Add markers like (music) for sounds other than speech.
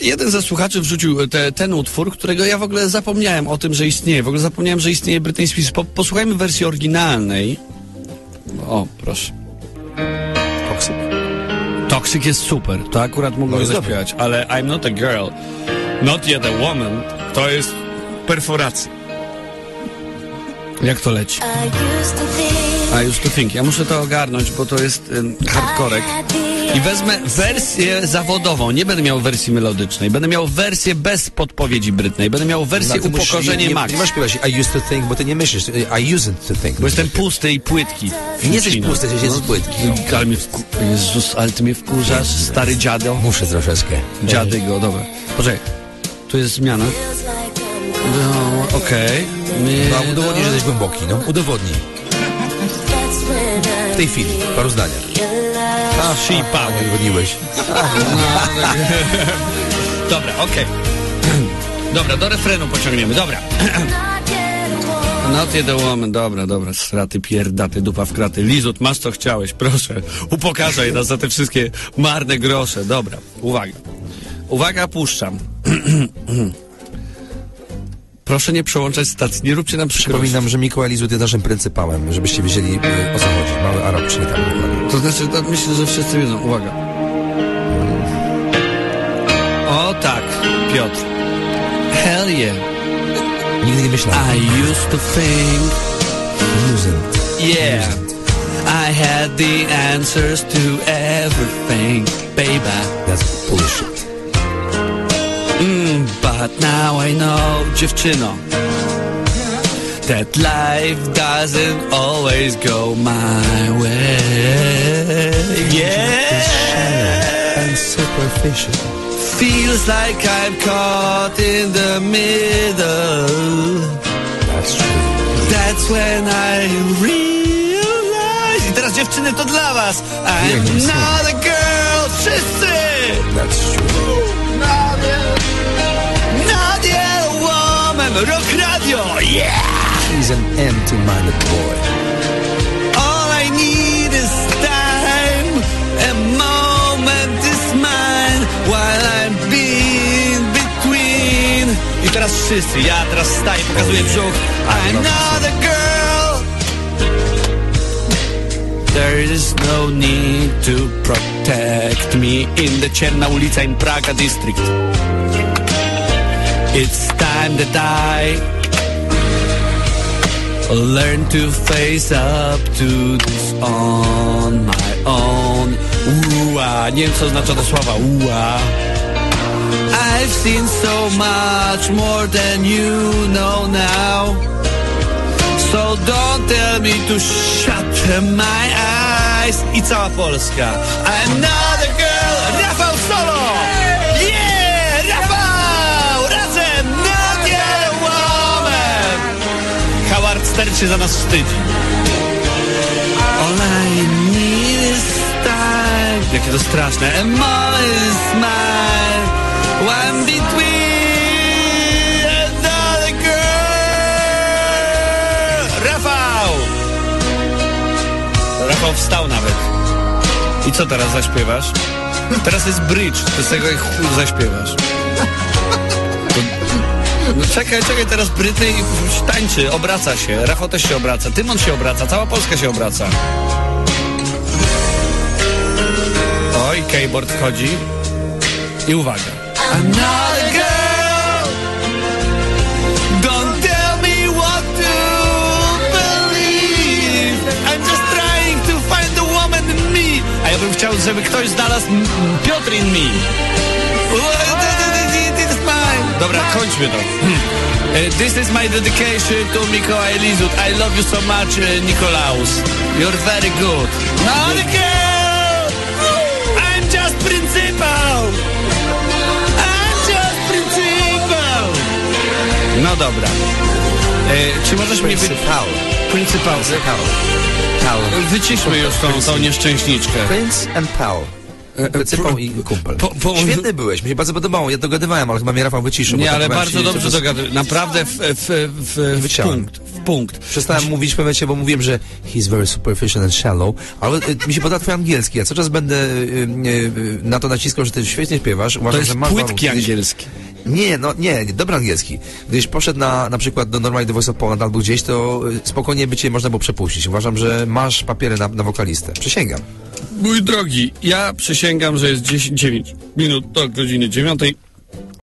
Jeden ze słuchaczy wrzucił te, ten utwór, którego ja w ogóle zapomniałem o tym, że istnieje. W ogóle zapomniałem, że istnieje Britney Spears. Po, posłuchajmy wersji oryginalnej. O, proszę. Toxic. Toxic jest super, to akurat mogłem No zaśpiewać, ale I'm not a girl, not yet a woman, to jest perforacja. Jak to leci? A już to think. Ja muszę to ogarnąć, bo to jest um, hardkorek. I wezmę wersję zawodową. Nie będę miał wersji melodycznej. Będę miał wersję bez podpowiedzi Brytnej. Będę miał wersję No, musisz- upokorzenie nie, Max. nie masz śpiewać I used to think, bo ty nie myślisz. I used to think. Bo jestem pusty i płytki. Nie jesteś pusty, jesteś No, płytki. Ale mnie wku... Jezus, ale ty mnie wkurzasz, stary dziado. Muszę troszeczkę. Dziady go, dobra. Poczekaj. Tu jest zmiana. No, okej. Nie, No, udowodnij, że jesteś głęboki, no. Udowodnij. W tej chwili. Paru zdaniach. A, she power. Udowodniłeś. Dobra, okej. Dobra, do refrenu pociągniemy, dobra. (clears throat) Not yet a woman, dobra, dobra, straty pierdaty, dupa w kraty. Lizut, masz co chciałeś, proszę. Upokarzaj nas za te wszystkie marne grosze. Dobra, uwaga. Uwaga, puszczam. (clears throat) Proszę nie przełączać stacji, nie róbcie nam przykrości. Przypominam, że Mikołaj Lizut jest naszym pryncypałem, żebyście wiedzieli y, o co chodzi. Mały Arab, czyli tak dokładnie. To znaczy, to myślę, że wszyscy wiedzą. Uwaga. O tak, Piotr. Hell yeah. Nigdy nie myślałem. I used to think, Used. yeah, I had the answers to everything, baby. That's bullshit. But now I know, dziewczyno, that life doesn't always go my way. Yeah. And superficial. Feels like I'm caught in the middle. That's true. That's when I realize. I teraz dziewczyny to dla was. I'm not a girl. Wszyscy. That's true. Woman. Rock radio. Yeah. He's an empty-minded boy. All I need is time. A moment is mine while I'm being between. I teraz wszyscy, ja teraz staję, pokazuję brzuch. I'm not a girl. There is no need to protect me in the ciemna ulica in Praga district. It's time that I Learn to face up to this on my own. Ua, nie wiem co oznacza to słowa. Ua. I've seen so much more than you know now. So don't tell me to shut my eyes. I cała Polska. I'm not się za nas wstydzi. All I need is time. Jakie to straszne. One between another girl. Rafał! Rafał wstał nawet. I co teraz zaśpiewasz? Teraz jest bridge, to z tego jak zaśpiewasz. Czekaj, czekaj, teraz Brytnej tańczy, obraca się. Rafał też się obraca, Tymon się obraca, cała Polska się obraca. Oj, keyboard wchodzi. I uwaga. I'm not a girl. Don't tell me what to believe. I'm just trying to find the woman in me. A ja bym chciał, żeby ktoś znalazł Piotr in me. Dobra, kończmy to. Uh, This is my dedication to Mikołaj Lizut. I love you so much, uh, Nikolaus. You're very good. Not! I'm just principal! I'm just principal! No dobra. E, czy możesz mnie... Principal. Principal. Principal. Pal. Wyciszmy już tą, tą nieszczęśniczkę. Prince and Pal. Pryncypał i kumpel. po- po- Świetny byłeś, mi się bardzo podobało. Ja dogadywałem, ale chyba mnie Rafał wyciszył. Nie, ale bardzo dobrze dogadujesz. Naprawdę w, w, w, w punkt. W punkt. Przestałem mówić w pewnym momencie, bo mówiłem, że he's very superficial and shallow, ale y, mi się podoba twój angielski. Ja cały czas będę na to naciskał, że ty świetnie śpiewasz. Uważam, To jest że masz płytki angielski. Nie, no nie, dobry angielski. Gdybyś poszedł na, na przykład do Normalnie The Voice of Poland albo gdzieś, to spokojnie by cię można było przepuścić. Uważam, że masz papiery na, na wokalistę. Przysięgam. Mój drogi, ja przysięgam, że jest 10, 9 minut do godziny 9.